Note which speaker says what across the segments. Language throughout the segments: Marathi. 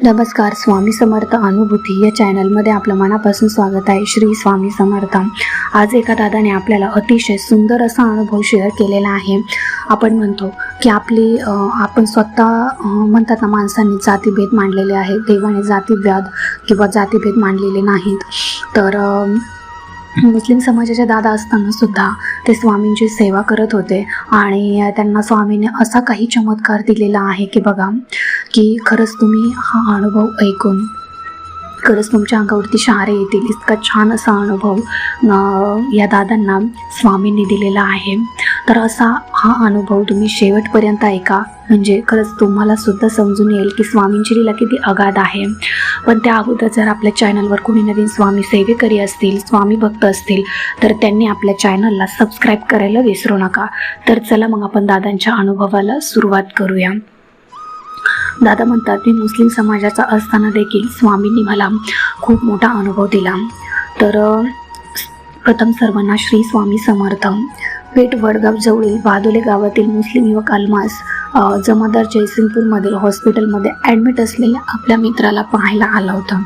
Speaker 1: नमस्कार स्वामी समर्थ अनुभूती या चॅनलमध्ये आपलं मनापासून स्वागत आहे. श्री स्वामी समर्थ. आज एका दादाने आपल्याला अतिशय सुंदर असा अनुभव शेअर केलेला आहे. आपण म्हणतो की आपली आपण स्वतः म्हणतात ना माणसांनी जातीभेद मांडलेले आहे देवाने जातीभेद किंवा जातीभेद मांडलेले नाहीत. तर मुस्लिम समाजाचे दादा असताना सुद्धा ते स्वामींची सेवा करत होते. आणि त्यांना स्वामीने असा काही चमत्कार दिलेला आहे की बघा की खरंच तुम्ही हा अनुभव ऐकून खरंच तुमच्या अंगावरती शहारे येतील. इतका छान असा अनुभव या दादांना स्वामींनी दिलेला आहे. तर असा हा अनुभव तुम्ही शेवटपर्यंत ऐका. म्हणजे खरंच तुम्हाला सुद्धा समजून येईल की स्वामींची लिला किती अगाध आहे. पण त्या अगोदर जर आपल्या चॅनलवर कोणी नवीन स्वामी सेवेकरी असतील स्वामी भक्त असतील तर त्यांनी आपल्या चॅनलला सबस्क्राईब करायला विसरू नका. तर चला मग आपण दादांच्या अनुभवाला सुरुवात करूया. दादा म्हणतात मी मुस्लिम समाजाचा असताना देखील स्वामींनी मला खूप मोठा अनुभव दिला. तर प्रथम सर्वांना श्री स्वामी समर्थ. पेठ वडगाव जवळील बादोले गावातील मुस्लिम युवक अल्मास जमादार जयसिंगपूरमधील हॉस्पिटलमध्ये ॲडमिट असलेल्या आपल्या मित्राला पाहायला आला होता.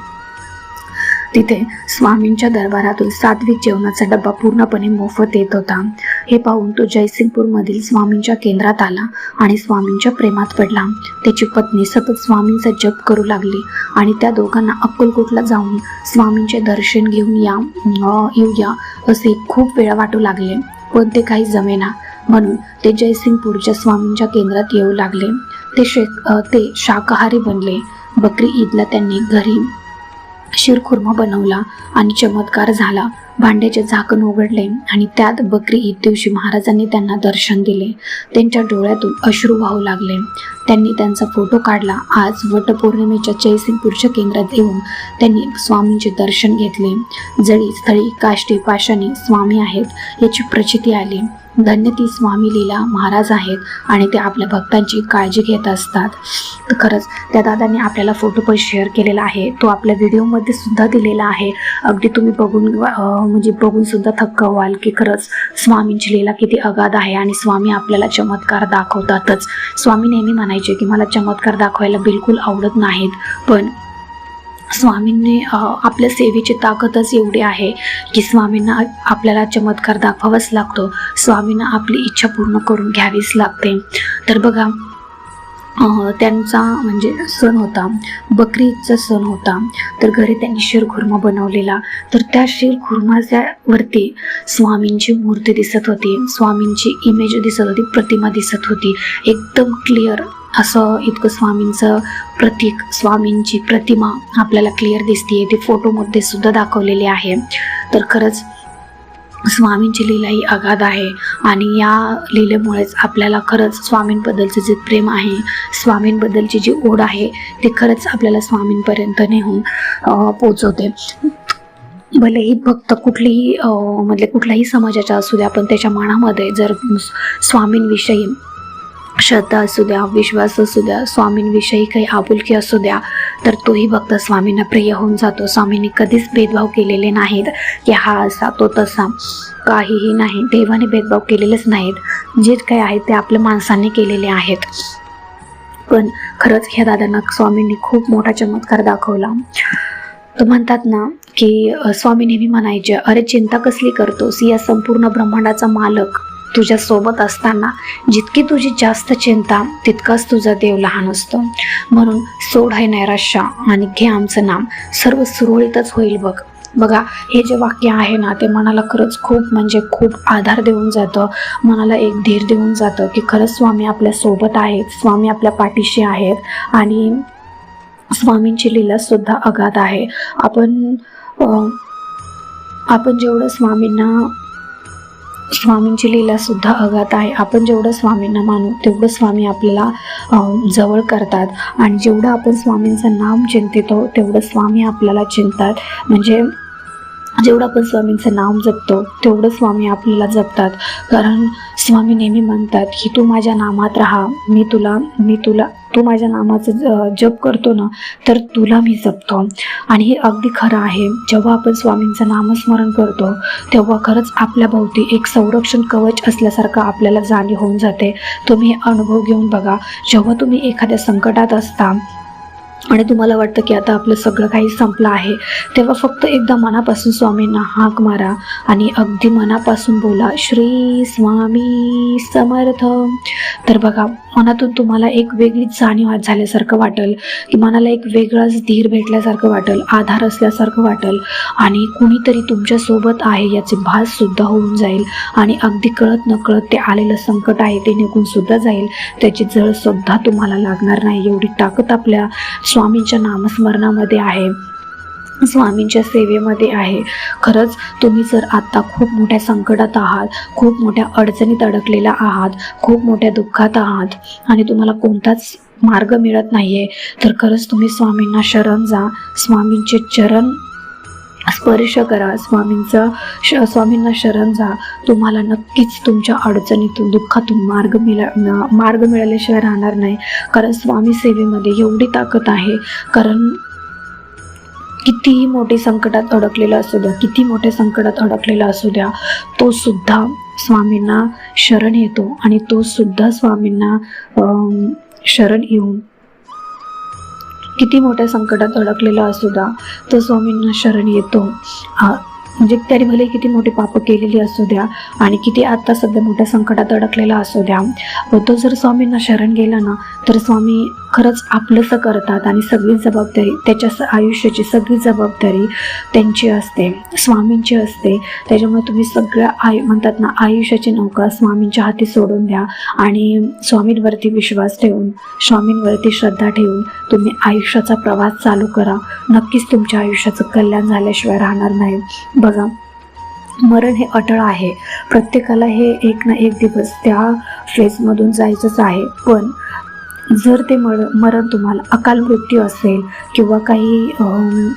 Speaker 1: तिथे स्वामींच्या दरबारातून सात्विक जेवणाचा डब्बा पूर्णपणे मोफत येत होता. हे पाहून तो जयसिंगपूरमधील स्वामींच्या केंद्रात आला आणि स्वामींच्या प्रेमात पडला. त्याची पत्नी सतत स्वामींचा जप करू लागली आणि त्या दोघांना अक्कलकोटला जाऊन स्वामींचे दर्शन घेऊन या येऊया असे खूप वेळा वाटू लागले. पण ते काही जमेना. म्हणून ते जयसिंगपूरच्या स्वामींच्या केंद्रात येऊ लागले. ते शे ते शाकाहारी बनले. बकरी ईदला त्यांनी घरी शिरखुर्मा बनवला आणि चमत्कार झाला. भांड्याचे झाकण उघडले आणि त्यात बकरी ईद दिवशी महाराजांनी त्यांना दर्शन दिले. त्यांच्या डोळ्यातून अश्रू वाहू लागले. त्यांनी त्यांचा फोटो काढला. आज वटपौर्णिमेच्या जयसिंगपूरच्या केंद्रात येऊन त्यांनी स्वामींचे दर्शन घेतले. जळी स्थळी काष्टी पाशाणी स्वामी आहेत याची प्रचिती आली. धन्य ती स्वामी लीला महाराज आहेत आणि ते आपल्या भक्तांची काळजी घेत असतात. तर खरंच त्या दादांनी आपल्याला फोटो पण शेअर केलेला आहे. तो आपल्या व्हिडिओमध्ये सुद्धा दिलेला आहे. अगदी तुम्ही बघून म्हणजे बघून सुद्धा थक्क व्हाल की खरंच स्वामींची लीला किती अगाध आहे आणि स्वामी आपल्याला चमत्कार दाखवतातच. स्वामी नेहमी म्हणायचे की मला चमत्कार दाखवायला बिलकुल आवडत नाहीत पण स्वामींनी आपल्या सेवेची ताकदच एवढी आहे की स्वामींना आपल्याला चमत्कार दाखवावाच लागतो. स्वामींना आपली इच्छा पूर्ण करून घ्यावीच लागते. तर बघा त्यांचा म्हणजे सण होता. बकरी ईदचा सण होता. तर घरी त्यांनी शिरखुर्मा बनवलेला. तर त्या शिरखुर्माच्या वरती स्वामींची मूर्ती दिसत होती. स्वामींची इमेज दिसत होती. प्रतिमा दिसत होती. एकदम क्लिअर असं इतकं स्वामींचं प्रतीक स्वामींची प्रतिमा आपल्याला क्लिअर दिसते ती फोटोमध्ये सुद्धा दाखवलेली आहे. तर खरंच स्वामींची लीला ही अगाध आहे आणि या लीलेमुळेच आपल्याला खरंच स्वामींबद्दलचं जे प्रेम आहे स्वामींबद्दलची जी ओढ आहे ते खरंच आपल्याला स्वामींपर्यंत नेऊन पोचवते. भलेही भक्त कुठलीही म्हणजे कुठल्याही समाजाच्या असू द्या पण त्याच्या मनामध्ये जर स्वामींविषयी श्रद्धा असू द्या विश्वास असू द्या स्वामींविषयी काही आपुलकी असू द्या तर तोही भक्त स्वामींना प्रिय होऊन जातो. स्वामींनी कधीच भेदभाव केलेले नाहीत की हा असा तो तसा. काहीही नाही देवाने भेदभाव केलेलेच नाहीत. जे काही आहेत ते आपल्या माणसांनी केलेले आहेत. पण खरंच ह्या दादांना स्वामींनी खूप मोठा चमत्कार दाखवला. तर म्हणतात ना की स्वामी नेहमी म्हणायचे अरे चिंता कसली करतोस? या संपूर्ण ब्रह्मांडाचा मालक तुझ्या सोबत असताना जितकी तुझी जास्त चिंता तितकाच तुझा देव लहान असतो. म्हणून सोड आहे नैराश्य आणि घे आमचं नाम. सर्व सुरळीतच होईल बघ. बघा हे जे वाक्य आहे ना ते मनाला खरंच खूप म्हणजे खूप आधार देऊन जातं. मनाला एक धीर देऊन जातं की खरंच स्वामी आपल्यासोबत आहेत स्वामी आपल्या पाठीशी आहेत आणि स्वामींची लीलासुद्धा अगाध आहे. आपण आपण जेवढं स्वामींना स्वामींची लीला सुद्धा आहे. आपण जेवढं स्वामींना मानू तेवढं स्वामी आपल्याला जवळ करतात. आणि जेवढं आपण स्वामींचं नाम चिंतितो तेवढं स्वामी आपल्याला चिंतात. म्हणजे जेवढं आपण स्वामींचं नाम जपतो तेवढं स्वामी आपल्याला जपतात. कारण स्वामी नेहमी म्हणतात की तू माझ्या नामात राहा मी तुला मी तुला तू माझ्या नामाचं जप करतो ना तर तुला मी जपतो. आणि हे अगदी खरं आहे. जेव्हा आपण स्वामींचं नामस्मरण करतो तेव्हा खरंच आपल्या भोवती एक संरक्षण कवच असल्यासारखं आपल्याला जाणीव होऊन जाते. तुम्ही अनुभव घेऊन बघा. जेव्हा तुम्ही एखाद्या संकटात असता आणि तुम्हाला वाटतं की आता आपलं सगळं काही संपलं आहे तेव्हा फक्त एकदा मनापासून स्वामींना हाक मारा आणि अगदी मनापासून बोला श्री स्वामी समर्थ. तर बघा मनातून तुम्हाला एक वेगळीच जाणीव झाल्यासारखं वाटेल की मनाला एक वेगळाच धीर भेटल्यासारखं वाटेल आधार असल्यासारखं वाटेल आणि कुणीतरी तुमच्यासोबत आहे याचे भास सुद्धा होऊन जाईल आणि अगदी कळत नकळत ते आलेलं संकट आहे ते निघून सुद्धा जाईल त्याची जळ सुद्धा तुम्हाला लागणार नाही एवढी ताकद आपल्या स्वामींच्या नामस्मरणामध्ये आहे. स्वामींच्या सेवेमध्ये आहे. खरंच तुम्ही जर आत्ता खूप मोठ्या संकटात आहात खूप मोठ्या अडचणीत अडकलेला आहात खूप मोठ्या दुःखात आहात आणि तुम्हाला कोणताच मार्ग मिळत नाही आहे तर खरंच तुम्ही स्वामींना शरण जा. स्वामींचे चरण स्पर्श करा स्वामींचं श स्वामींना शरण जा. तुम्हाला नक्कीच तुमच्या अडचणीतून दुःखातून मार्ग मिळा मार्ग मिळाल्याशिवाय राहणार नाही. कारण स्वामी सेवेमध्ये एवढी ताकद आहे. कारण कितीही मोठे संकटात अडकलेला असू द्या किती मोठ्या संकटात अडकलेला असू द्या तो सुद्धा स्वामींना शरण येतो आणि तो सुद्धा स्वामींना शरण येऊन किती मोठ्या संकटात अडकलेला असू द्या तो स्वामींना शरण येतो. म्हणजे त्याने भले किती मोठी पापं केलेली असू द्या आणि किती आत्ता सध्या मोठ्या संकटात अडकलेला असू द्या व तो जर स्वामींना शरण गेला ना तर स्वामी खरंच आपलंसं करतात आणि सगळी जबाबदारी त्याच्या स- आयुष्याची सगळी जबाबदारी त्यांची असते स्वामींची असते. त्याच्यामुळे तुम्ही सगळ्या आयु म्हणतात ना आयुष्याची नौका स्वामींच्या हाती सोडून द्या आणि स्वामींवरती विश्वास ठेवून स्वामींवरती श्रद्धा ठेवून तुम्ही आयुष्याचा प्रवास चालू करा. नक्कीच तुमच्या आयुष्याचं कल्याण झाल्याशिवाय राहणार नाही. बघा मरण हे अटळ आहे. प्रत्येकाला हे एक ना एक दिवस त्या फेजमधून जायचंच आहे. पण जर ते मर मरण तुम्हाला अकाल मृत्यू असेल किंवा काही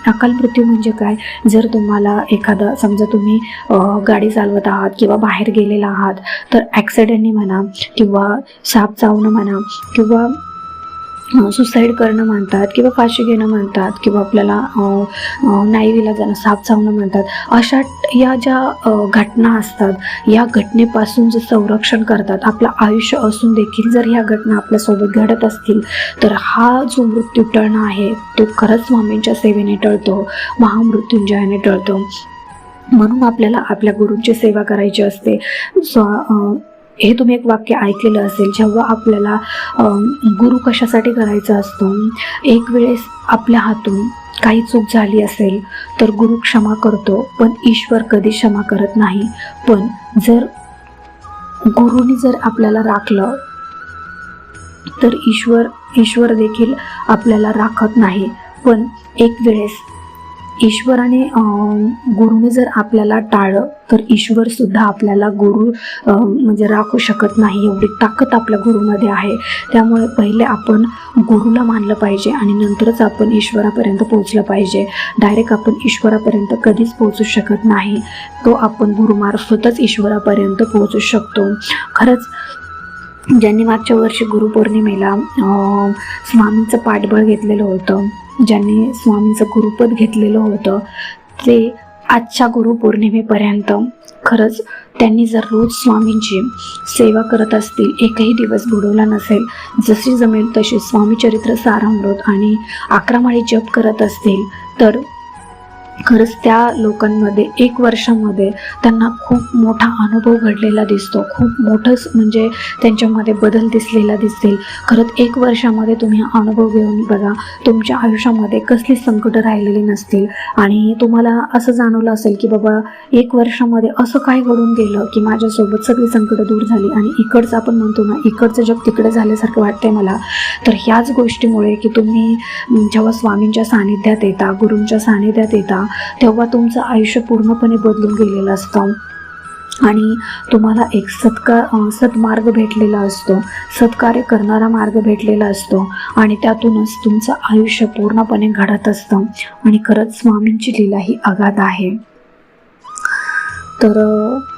Speaker 1: अकाल मृत्यू म्हणजे काय? जर तुम्हाला एखादा समजा तुम्ही गाडी चालवत आहात किंवा बाहेर गेलेला आहात तर ॲक्सिडेंटनी म्हणा किंवा साप चावणं म्हणा किंवा सुसाईड करणं म्हणतात किंवा फाशी घेणं म्हणतात किंवा आपल्याला अ, नाईवीला जाणं साप चावणं म्हणतात. अशा या ज्या घटना असतात या घटनेपासून जे संरक्षण करतात आपलं आयुष्य असून देखील जर ह्या घटना आपल्यासोबत घडत असतील तर हा जो मृत्यू टळणं आहे तो खरंच स्वामींच्या सेवेने टळतो महामृत्युंजयाने टळतो. म्हणून आपल्याला आपल्या गुरूंची सेवा करायची असते. स्वा हे तुम्ही एक वाक्य ऐकलेलं असेल जेव्हा आपल्याला गुरु कशासाठी करायचा असतो? एक वेळेस आपल्या हातून काही चूक झाली असेल तर गुरु क्षमा करतो पण ईश्वर कधी क्षमा करत नाही. पण जर गुरुनी जर आपल्याला राखलं तर ईश्वर ईश्वर देखील आपल्याला राखत नाही. पण एक वेळेस ईश्वराने गुरुने जर आपल्याला टाळलं तर ईश्वर सुद्धा आपल्याला गुरु म्हणजे राखू शकत नाही. एवढी ताकद आपल्या गुरुमध्ये आहे. त्यामुळे पहिले आपण गुरुला मानलं पाहिजे आणि नंतरच आपण ईश्वरापर्यंत पोहोचलं पाहिजे. डायरेक्ट आपण ईश्वरापर्यंत कधीच पोहोचू शकत नाही. तो आपण गुरुमार्फतच ईश्वरापर्यंत पोहोचू शकतो. खरंच ज्यांनी मागच्या वर्षी गुरुपौर्णिमेला स्वामींचं पाठबळ घेतलेलं होतं ज्यांनी स्वामींचं गुरुपद घेतलेलं होतं ते आजच्या गुरुपौर्णिमेपर्यंत खरंच त्यांनी जर रोज स्वामींची सेवा करत असतील एकही दिवस बुडवला नसेल जशी जमेल तशी स्वामी चरित्र सारामृत आणि अकरा माळी जप करत असतील तर खरंच त्या लोकांमध्ये एक वर्षामध्ये त्यांना खूप मोठा अनुभव घडलेला दिसतो. खूप मोठंच म्हणजे त्यांच्यामध्ये बदल दिसलेला दिसतील. खरंच एक वर्षामध्ये तुम्ही अनुभव घेऊन बघा तुमच्या आयुष्यामध्ये कसली संकटं राहिलेली नसतील. आणि तुम्हाला असं जाणवलं असेल की बाबा एक वर्षामध्ये असं काय घडून गेलं की माझ्यासोबत सगळी संकटं दूर झाली आणि इकडचं आपण म्हणतो ना इकडचं जग तिकडे झाल्यासारखं वाटतंय मला. तर ह्याच गोष्टीमुळे की तुम्ही जेव्हा स्वामींच्या सानिध्यात येता गुरूंच्या सानिध्यात येता तेव्हा तुमचं आयुष्य पूर्णपणे बदलून गेलेलं असतं. आणि तुम्हाला एक सत्कार सत्मार्ग भेटलेला असतो. सत्कार्य करणारा मार्ग भेटलेला असतो. आणि त्यातूनच तुमचं आयुष्य पूर्णपणे घडत असतं. आणि खरंच स्वामींची लीला ही अगाध आहे. तर